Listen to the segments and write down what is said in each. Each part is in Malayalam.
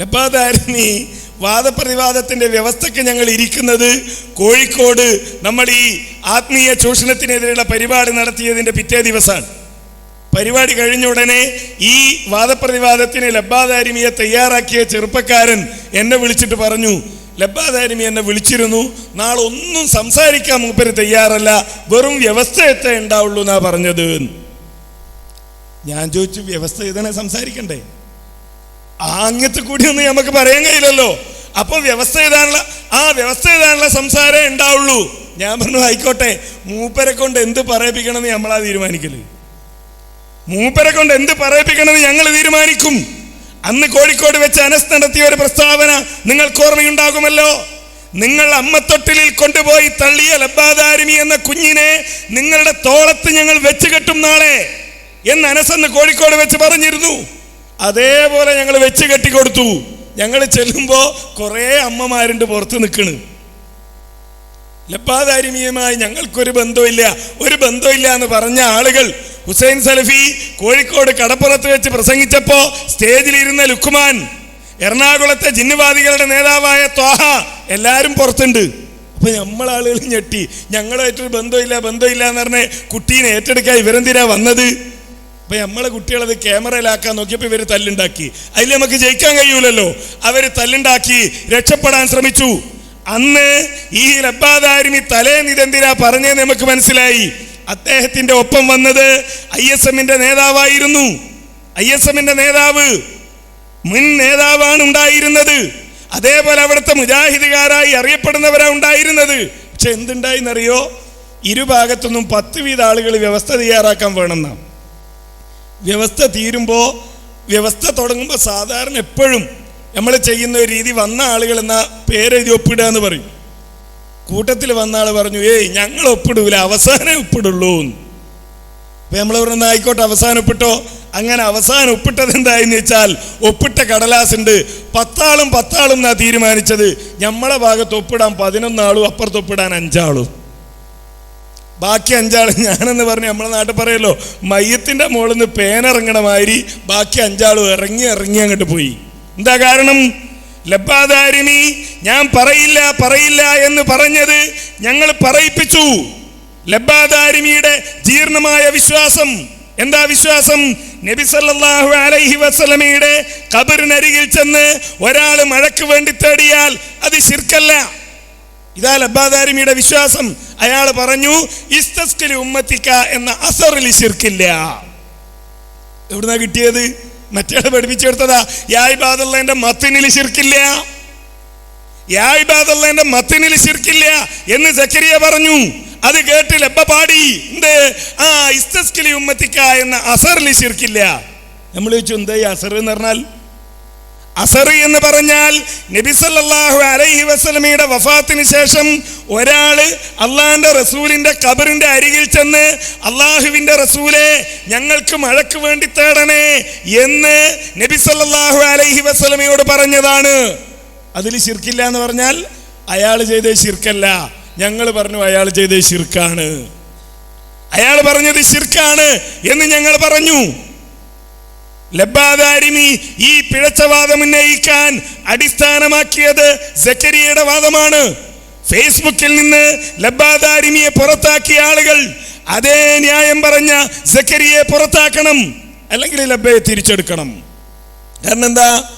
ലബാദാരിണി വാദപ്രതിവാദത്തിന്റെ വ്യവസ്ഥക്ക് ഞങ്ങൾ ഇരിക്കുന്നത് കോഴിക്കോട് നമ്മൾ ഈ ആത്മീയ ചൂഷണത്തിനെതിരെയുള്ള പരിപാടി നടത്തിയതിന്റെ പിറ്റേ ദിവസമാണ്. പരിപാടി കഴിഞ്ഞ ഉടനെ ഈ വാദപ്രതിവാദത്തിന് ലബാദാരിമിയെ തയ്യാറാക്കിയ ചെറുപ്പക്കാരൻ എന്നെ വിളിച്ചിട്ട് പറഞ്ഞു ലബാദാരിമി എന്നെ വിളിച്ചിരുന്നു നാളെ ഒന്നും സംസാരിക്കാൻ മൂപ്പര് തയ്യാറല്ല വെറും വ്യവസ്ഥ എത്തേ ഉണ്ടാവുള്ളൂ എന്നാ പറഞ്ഞത്. ഞാൻ ചോദിച്ചു വ്യവസ്ഥ എഴുതണേ സംസാരിക്കണ്ടേ? ആ കൂടിയൊന്നും നമുക്ക് പറയാൻ കഴിയില്ലല്ലോ. അപ്പൊ വ്യവസ്ഥ എഴുതാനുള്ള ആ വ്യവസ്ഥ എഴുതാനുള്ള സംസാരമേ ഉണ്ടാവുള്ളൂ. ഞാൻ പറഞ്ഞു ആയിക്കോട്ടെ മൂപ്പരെ കൊണ്ട് എന്ത് പറയിപ്പിക്കണമെന്ന് നമ്മളാ തീരുമാനിക്കൽ? മൂപ്പരെ കൊണ്ട് എന്ത് പറയിപ്പിക്കണമെന്ന് ഞങ്ങൾ തീരുമാനിക്കും. അന്ന് കോഴിക്കോട് വെച്ച് അനസ് നടത്തിയ ഒരു പ്രസ്താവന നിങ്ങൾക്ക് ഓർമ്മയുണ്ടാകുമല്ലോ? നിങ്ങൾ അമ്മത്തൊട്ടിലിൽ കൊണ്ടുപോയി തള്ളിയ ലബ്ബാദാരിമി എന്ന കുഞ്ഞിനെ നിങ്ങളുടെ തോളത്ത് ഞങ്ങൾ വെച്ച് കെട്ടും നാളെ എന്ന് അനസെന്ന് കോഴിക്കോട് വെച്ച് പറഞ്ഞിരുന്നു. അതേപോലെ ഞങ്ങൾ വെച്ച് കെട്ടി കൊടുത്തു. ഞങ്ങൾ ചെല്ലുമ്പോൾ കുറേ അമ്മമാരുണ്ട് പുറത്ത് നിൽക്കണ് ലപ്പാതാരിമീയമായി ഞങ്ങൾക്കൊരു ബന്ധമില്ല ഒരു ബന്ധമില്ല എന്ന് പറഞ്ഞ ആളുകൾ ഹുസൈൻ സലഫി കോഴിക്കോട് കടപ്പുറത്ത് വെച്ച് പ്രസംഗിച്ചപ്പോ സ്റ്റേജിലിരുന്ന ലുക്കുമാൻ എറണാകുളത്തെ ജിന്നുവാദികളുടെ നേതാവായ ത്വാഹ എല്ലാരും പുറത്തുണ്ട്. അപ്പൊ നമ്മളാളുകൾ ഞെട്ടി. ഞങ്ങളായിട്ടൊരു ബന്ധമില്ല ബന്ധമില്ല എന്ന് പറഞ്ഞ് കുട്ടീനെ ഏറ്റെടുക്കാൻ ഇവരെന്തിനാ വന്നത്? അപ്പൊ നമ്മളെ കുട്ടികളത് ക്യാമറയിലാക്കാൻ നോക്കിയപ്പോൾ ഇവർ തല്ലുണ്ടാക്കി. അതിൽ നമുക്ക് ജയിക്കാൻ കഴിയൂലല്ലോ. അവർ തല്ലുണ്ടാക്കി രക്ഷപ്പെടാൻ ശ്രമിച്ചു. അന്ന് ഈ ലബ്ബാദാരിമി തലേന്ന് ഇതെന്തിനാ പറഞ്ഞതെന്ന് നമുക്ക് മനസ്സിലായി. അദ്ദേഹത്തിന്റെ ഒപ്പം വന്നത് ഐ എസ് എമ്മിന്റെ നേതാവായിരുന്നു. ഐ എസ് എമ്മിന്റെ നേതാവ് മുൻ നേതാവാണ് ഉണ്ടായിരുന്നത്. അതേപോലെ അവിടുത്തെ മുജാഹിദുകാരായി അറിയപ്പെടുന്നവരാ ഉണ്ടായിരുന്നത്. പക്ഷെ എന്തുണ്ടായിന്നറിയോ? ഇരുഭാഗത്തുനിന്നും പത്ത് വീത ആളുകൾ വ്യവസ്ഥ തയ്യാറാക്കാൻ വേണമെന്നാ വ്യവസ്ഥ തീരുമ്പോൾ വ്യവസ്ഥ തുടങ്ങുമ്പോൾ സാധാരണ എപ്പോഴും നമ്മൾ ചെയ്യുന്ന ഒരു രീതി വന്ന ആളുകൾ എന്ന പേരെഴുതി ഒപ്പിടുക എന്ന് പറയും. കൂട്ടത്തിൽ വന്ന ആൾ പറഞ്ഞു ഏയ് ഞങ്ങൾ ഒപ്പിടൂല അവസാനം ഒപ്പിടുള്ളൂ. അപ്പൊ നമ്മൾ പറഞ്ഞ ആയിക്കോട്ടെ അവസാനം ഒപ്പിട്ടോ? അങ്ങനെ അവസാനം ഒപ്പിട്ടത് എന്തായെന്ന് വെച്ചാൽ ഒപ്പിട്ട കടലാസുണ്ട്. പത്താളും പത്താളും എന്നാ തീരുമാനിച്ചത്? നമ്മളെ ഭാഗത്ത് ഒപ്പിടാൻ പതിനൊന്നാളും അപ്പുറത്ത് ഒപ്പിടാൻ അഞ്ചാളും. ബാക്കി അഞ്ചാൾ ഞാനെന്ന് പറഞ്ഞ് നമ്മളെ നാട്ടിൽ പറയല്ലോ മയ്യത്തിന്റെ മുകളിൽ നിന്ന് പേനിറങ്ങണ മാതിരി ബാക്കി അഞ്ചാളും ഇറങ്ങി ഇറങ്ങി അങ്ങോട്ട് പോയി. എന്താ കാരണം? ലബാദാരിണി ഞാൻ പറയില്ല പറയില്ല എന്ന് പറഞ്ഞത് ഞങ്ങൾ പറയിപ്പിച്ചു. ലബ്ബാദാരിമിയുടെ ജീർണമായ വിശ്വാസം. എന്താ വിശ്വാസം? നബി സല്ലല്ലാഹു അലൈഹി വസല്ലമയുടെ കബറിനരികിൽ ചെന്ന് ഒരാൾ മഴയ്ക്ക് വേണ്ടി തേടിയാൽ അത് ശിർക്കല്ല. ഇതാ ലബാദാരിമിയുടെ വിശ്വാസം. അയാൾ പറഞ്ഞു ഇസ്തസ്കലി ഉമ്മത്തിക്ക എന്ന അസറിൽ ശിർക്കില്ല. എവിടുന്നാ കിട്ടിയത്? മറ്റേ പഠിപ്പിച്ചെടുത്തതാ യായ്ബാദുള്ളതിന്റെ മത്തിനിൽ ശിർക്കില്ല. യായ്ബാദുള്ളതിന്റെ മത്തിനിൽ ശിർക്കില്ല എന്ന് സക്കരിയ പറഞ്ഞു. അത് കേട്ട് ലബ്ബ പാടി. എന്ത്? ആ ഇസ്തസ്കലി ഉമ്മത്തിക്ക എന്ന അസറിൽ ശിർക്കില്ല. നമ്മൾ ചോദിച്ചു എന്താ അസർ എന്ന് പറഞ്ഞാൽ അസർ എന്ന് പറഞ്ഞാൽ നബിസല്ലാഹു അലൈഹി വസ്ലമിയുടെ വഫാത്തിന് ശേഷം ഒരാൾ അള്ളാഹിന്റെ റസൂലിന്റെ കബറിന്റെ അരികിൽ ചെന്ന് അള്ളാഹുവിന്റെ റസൂലെ ഞങ്ങൾക്ക് മഴയ്ക്ക് വേണ്ടി തേടണേ എന്ന് നബിസല്ലാഹു അലൈഹി വസല്ലമയോട് പറഞ്ഞതാണ്. അതിൽ ശിർക്കില്ല എന്ന് പറഞ്ഞാൽ അയാൾ ചെയ്ത ശിർക്കല്ല. ഞങ്ങൾ പറഞ്ഞു അയാൾ ചെയ്ത ശിർക്കാണ്. അയാൾ പറഞ്ഞത് ശിർക്കാണ് എന്ന് ഞങ്ങൾ പറഞ്ഞു. ലബ്ബാദാരിമി ഈ പിഴച്ചവാദം ഉന്നയിക്കാൻ അടിസ്ഥാനമാക്കിയത് സക്കരിയയുടെ വാദമാണ്. ഫേസ്ബുക്കിൽ നിന്ന് ലബാദാരിമിയെ പുറത്താക്കിയ ആളുകൾ അതേ ന്യായം പറഞ്ഞ സക്കരിയെ പുറത്താക്കണം അല്ലെങ്കിൽ ലബയെ തിരിച്ചെടുക്കണം. കാരണം എന്താ?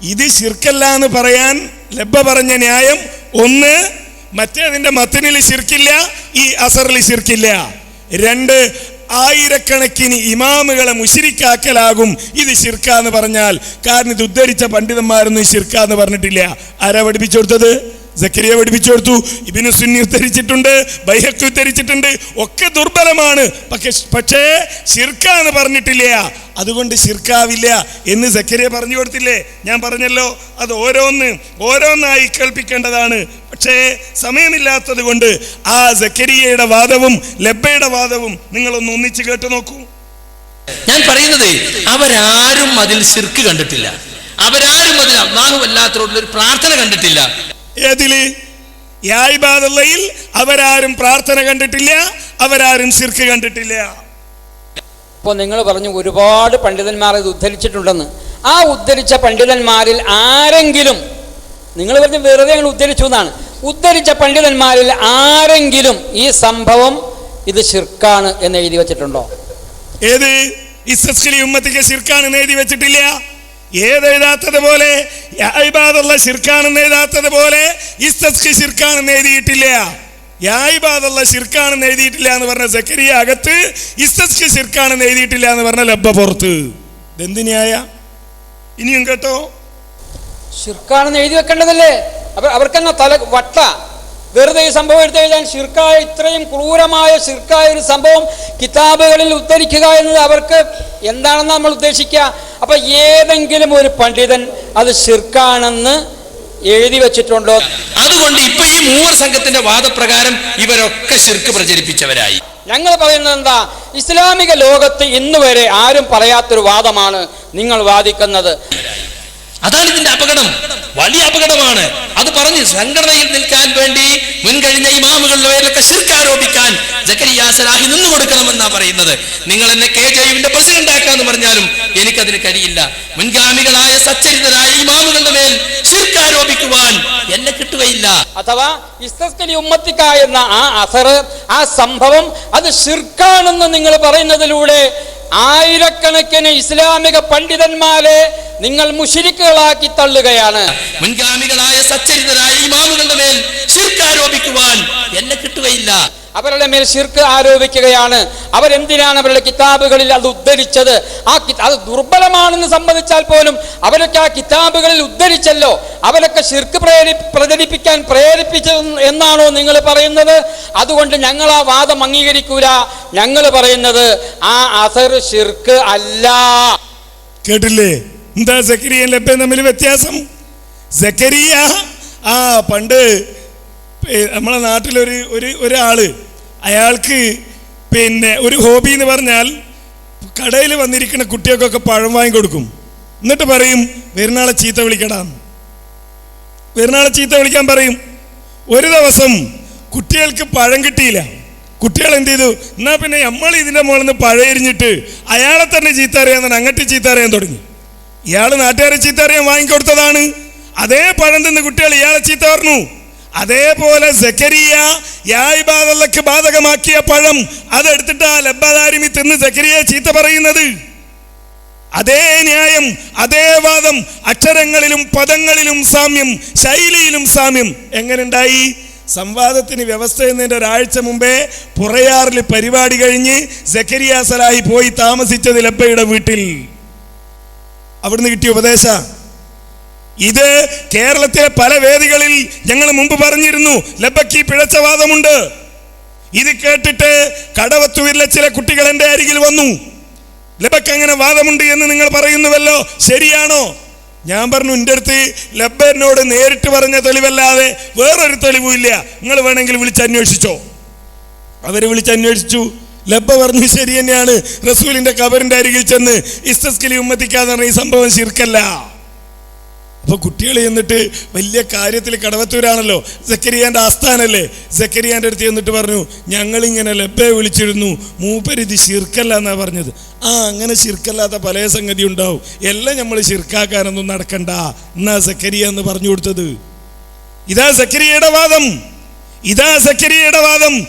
ഇത് ശിർക്കല്ല എന്ന് പറയാൻ ലബ്ബ പറഞ്ഞ ന്യായം ഒന്ന് മറ്റേതിന്റെ മത്തിനിൽ ശിർക്കില്ല ഈ അസറിൽ ശിർക്കില്ല. രണ്ട് ആയിരക്കണക്കിന് ഇമാമുകളെ മുഷിരിക്കാക്കലാകും ഇത് ശിർക്ക എന്ന് പറഞ്ഞാൽ. കാരണം ഇത് ഉദ്ധരിച്ച പണ്ഡിതന്മാരൊന്നും ശിർക്ക എന്ന് പറഞ്ഞിട്ടില്ല. ആരാ പഠിപ്പിച്ചു കൊടുത്തത്? സക്കരിയ പഠിപ്പിച്ചു കൊടുത്തു. ഇബിന് സുന്നി ഉദ്ധരിച്ചിട്ടുണ്ട് ബൈഹക്ക് ഉദ്ധരിച്ചിട്ടുണ്ട്. ഒക്കെ ദുർബലമാണ്. പക്ഷെ പക്ഷേ ശിർക്ക എന്ന് പറഞ്ഞിട്ടില്ല. അതുകൊണ്ട് ശിർക്കാവില്ല എന്ന് സക്കരിയ പറഞ്ഞു കൊടുത്തില്ലേ? ഞാൻ പറഞ്ഞല്ലോ. അത് ഓരോന്ന് ഓരോന്നായി കേൾപ്പിക്കേണ്ടതാണ്. പക്ഷേ സമയമില്ലാത്തത് കൊണ്ട് ആ സക്കരിയയുടെ വാദവും ലബ്ബയുടെ വാദവും നിങ്ങളൊന്ന് ഒന്നിച്ച് കേട്ടു നോക്കൂ. ഞാൻ പറയുന്നത് അവരാരും അതിൽ സിർക്ക് കണ്ടിട്ടില്ല. അവരാരും അതിൽ അള്ളാഹു അല്ലാത്തവരോടുള്ള ഒരു പ്രാർത്ഥന കണ്ടിട്ടില്ല. ഏതിൽ? യായ്ബാദുള്ളയിൽ അവരാരും പ്രാർത്ഥന കണ്ടിട്ടില്ല അവരാരും സിർക്ക് കണ്ടിട്ടില്ല. ഇപ്പോൾ നിങ്ങൾ പറഞ്ഞു ഒരുപാട് പണ്ഡിതന്മാർ ഇത് ഉദ്ധരിച്ചിട്ടുണ്ടെന്ന്. ആ ഉദ്ധരിച്ച പണ്ഡിതന്മാരിൽ ആരെങ്കിലും നിങ്ങൾ പറഞ്ഞ് വെറുതെ ഞങ്ങൾ ഉദ്ധരിച്ചു എന്നാണ്. ഉദ്ധരിച്ച പണ്ഡിതന്മാരിൽ ആരെങ്കിലും ഈ സംഭവം ഇത് ഷിർക്കാണ് എന്ന് എഴുതി വെച്ചിട്ടുണ്ടോ? ഏത്? ഉമ്മത്തിക്ക് ശിർക്കാണെന്ന് എഴുതി വെച്ചിട്ടില്ല. ഏത് എഴുതാത്തത് പോലെ? യായിബാദുള്ള ശിർക്കാണെന്ന് എഴുതാത്തത് പോലെ ഇസ്തസ്കി ശിർക്കാണെന്ന് എഴുതിയിട്ടില്ല. യായിബാദുള്ള ശിർക്കാണെന്ന് എഴുതിയിട്ടില്ല എന്ന് പറഞ്ഞ സക്കരിയ അകത്ത് ഇസ്തസ്കി ശിർക്കാണെന്ന് എഴുതിയിട്ടില്ല എന്ന് പറഞ്ഞ ലബ്ബ പുറത്ത്. ഇതെന്തിനായ ഇനിയും കേട്ടോ? ഷിർക്കാണെന്ന് എഴുതി വെക്കേണ്ടതല്ലേ? അവർ അവർക്കെന്നാ തല വട്ട? വെറുതെ ഈ സംഭവം എടുത്തു കഴിഞ്ഞാൽ ഷിർക്കായ ഇത്രയും ക്രൂരമായ ഷിർക്കായ ഒരു സംഭവം കിതാബുകളിൽ ഉദ്ധരിക്കുക എന്നത് അവർക്ക് എന്താണെന്ന് നമ്മൾ ഉദ്ദേശിക്കുക? അപ്പൊ ഏതെങ്കിലും ഒരു പണ്ഡിതൻ അത് ഷിർക്കാണെന്ന് എഴുതി വെച്ചിട്ടുണ്ടോ? അതുകൊണ്ട് ഇപ്പൊ ഈ മൂവർ സംഘത്തിന്റെ വാദപ്രകാരം ഇവരൊക്കെ ശിർക്ക് പ്രചരിപ്പിച്ചവരായി. ഞങ്ങൾ പറയുന്നത് എന്താ? ഇസ്ലാമിക ലോകത്ത് ഇന്ന് വരെ ആരും പറയാത്തൊരു വാദമാണ് നിങ്ങൾ വാദിക്കുന്നത്. അതാണ് ഇതിന്റെ അപകടം. വലിയ അപകടമാണ്. അത് പറഞ്ഞ് സംഘടനയിൽ നിൽക്കാൻ വേണ്ടി മുൻകഴിഞ്ഞ ഇമാമുകളുടെ പേരിലൊക്കെ ശിർക്കാരോപിക്കാൻ ആരോപിക്കാൻ നിന്ന് സലാഹി നിന്നു കൊടുക്കണമെന്നാ പറയുന്നത്. നിങ്ങൾ എന്നെ കെ ജെയുവിന്റെ പ്രസിഡന്റ് ആക്കാന്ന് പറഞ്ഞാലും എനിക്കതിന് കഴിയില്ല. മുൻഗാമികളായ സച്ചരിതരായ ഇമാമുകളുടെ മേൽ ശിർക്കാരോപിക്കുവാൻ എന്നെ കിട്ടുകയില്ല. അഥവാ ഇസ്തസ്കലി ഉമ്മത്തിക്ക എന്ന ആ അസർ ആ സംഭവം അത് ശിർക്കാണെന്ന് നിങ്ങൾ പറയുന്നതിലൂടെ ആയിരക്കണക്കിന് ഇസ്ലാമിക പണ്ഡിതന്മാരെ നിങ്ങൾ മുഷിരിക്കുകളാക്കി തള്ളുകയാണ്. മുൻഗാമികളായ സച്ചരിതരായ ഇമാമുകളുടെ മേൽ ശിർക്ക് ആരോപിക്കുവാൻ എന്നെ കിട്ടുകയില്ല. അവരുടെ മേൽ ശിർക്ക് ആരോപിക്കുകയാണ്. അവരെന്തിനാണ് അവരുടെ കിതാബുകളിൽ അത് ഉദ്ധരിച്ചത്? ആ കി- അത് ദുർബലമാണെന്ന് സംബന്ധിച്ചാൽ പോലും അവരൊക്കെ ആ കിതാബുകളിൽ ഉദ്ധരിച്ചല്ലോ. അവരൊക്കെ ശിർക്ക് പ്രേരി പ്രചരിപ്പിക്കാൻ പ്രേരിപ്പിച്ചത് എന്നാണോ നിങ്ങൾ പറയുന്നത്? അതുകൊണ്ട് ഞങ്ങൾ ആ വാദം അംഗീകരിക്കൂല. ഞങ്ങൾ പറയുന്നത് ആ അസർ ശിർക്ക് അല്ല. കേട്ടില്ലേ? എന്താ സക്കരിയ ലഭ്യം തമ്മിൽ വ്യത്യാസം? സക്കരിയ ആ പണ്ട് നമ്മളെ നാട്ടിലൊരു ഒരു ഒരാൾ അയാൾക്ക് പിന്നെ ഒരു ഹോബി എന്ന് പറഞ്ഞാൽ കടയിൽ വന്നിരിക്കുന്ന കുട്ടികൾക്കൊക്കെ പഴം വാങ്ങി കൊടുക്കും. എന്നിട്ട് പറയും വരുന്നാളെ ചീത്ത വിളിക്കടാന്ന് വരുന്നാളെ ചീത്ത വിളിക്കാൻ പറയും. ഒരു ദിവസം കുട്ടികൾക്ക് പഴം കിട്ടിയില്ല. കുട്ടികൾ എന്ത് ചെയ്തു? എന്നാ പിന്നെ നമ്മൾ ഇതിന്റെ മുകളിൽ നിന്ന് പഴയരിഞ്ഞിട്ട് അയാളെ തന്നെ ചീത്ത അറിയാൻ തന്നെ അങ്ങട്ട് ചീത്ത അറിയാൻ തുടങ്ങി. ഇയാൾ നാട്ടുകാരെ ചീത്ത അറിയാൻ വാങ്ങിക്കൊടുത്തതാണ്. അതേ പഴം തിന്ന് കുട്ടികൾ ഇയാളെ ചീത്ത പറഞ്ഞു. അതേപോലെ സക്കരിയ യായിബാദല്ലക്ക് ബാധകമാക്കിയ പഴം അതെടുത്തിട്ട് ആ ലബ്ബദാരിമി തിന്ന് സെക്കരിയെ ചീത്ത പറയുന്നത്. അതേ ന്യായം അതേ വാദം അക്ഷരങ്ങളിലും പദങ്ങളിലും സാമ്യം ശൈലിയിലും സാമ്യം എങ്ങനെയുണ്ടായി സംവാദത്തിന് വ്യവസ്ഥ എന്നതിന്റെ ഒരാഴ്ച മുമ്പേ പുറയാറിൽ പരിപാടി കഴിഞ്ഞ് സക്കരിയ സലാഹി പോയി താമസിച്ചത് ലബ്ബയുടെ വീട്ടിൽ. അവിടുന്ന് കിട്ടിയ ഉപദേശ. ഇത് കേരളത്തിലെ പല വേദികളിൽ ഞങ്ങൾ മുമ്പ് പറഞ്ഞിരുന്നു. ലബക്കി പിഴച്ച വാദമുണ്ട്. ഇത് കേട്ടിട്ട് കടവത്തൂരിലെ ചില കുട്ടികൾ എന്റെ അരികിൽ വന്നു. ലബക്ക് അങ്ങനെ വാദമുണ്ട് എന്ന് നിങ്ങൾ പറയുന്നുവല്ലോ? ശരിയാണോ? ഞാൻ പറഞ്ഞു എന്റെ അടുത്ത് ലബ്ബ നേരിട്ട് പറഞ്ഞ തെളിവല്ലാതെ വേറൊരു തെളിവും ഇല്ല നിങ്ങൾ വേണമെങ്കിൽ വിളിച്ച് അന്വേഷിച്ചോ. അവർ അവർ വിളിച്ചന്വേഷിച്ചു ലബ്ബ പറഞ്ഞു ശരി തന്നെയാണ്. റസൂലിന്റെ കബറിന്റെ അരികിൽ ചെന്ന് ഇസ്തസ്കലി ഉമ്മത്തിക്കാന്ന് പറഞ്ഞ ഈ സംഭവം ശിർക്കല്ല. അപ്പൊ കുട്ടികൾ ചെന്നിട്ട് വലിയ കാര്യത്തിൽ കടവത്തൂരാണല്ലോ സക്കരിയാന്റെ ആസ്ഥാനല്ലേ? സക്കരിയാന്റെ അടുത്ത് ചെന്നിട്ട് പറഞ്ഞു ഞങ്ങൾ ഇങ്ങനെ ലബ്ബെ വിളിച്ചിരുന്നു മൂപ്പരിതി ശിർക്കല്ല എന്നാ പറഞ്ഞത്. ആ അങ്ങനെ ശിർക്കല്ലാത്ത പല സംഗതി ഉണ്ടാവും. എല്ലാം നമ്മൾ ശിർക്കാക്കാനൊന്നും നടക്കണ്ട. എന്നാ സക്കരിയ എന്ന് പറഞ്ഞു കൊടുത്തത്? ഇതാ സക്കരിയയുടെ വാദം. ഇതാ സക്കരിയയുടെ വാദം.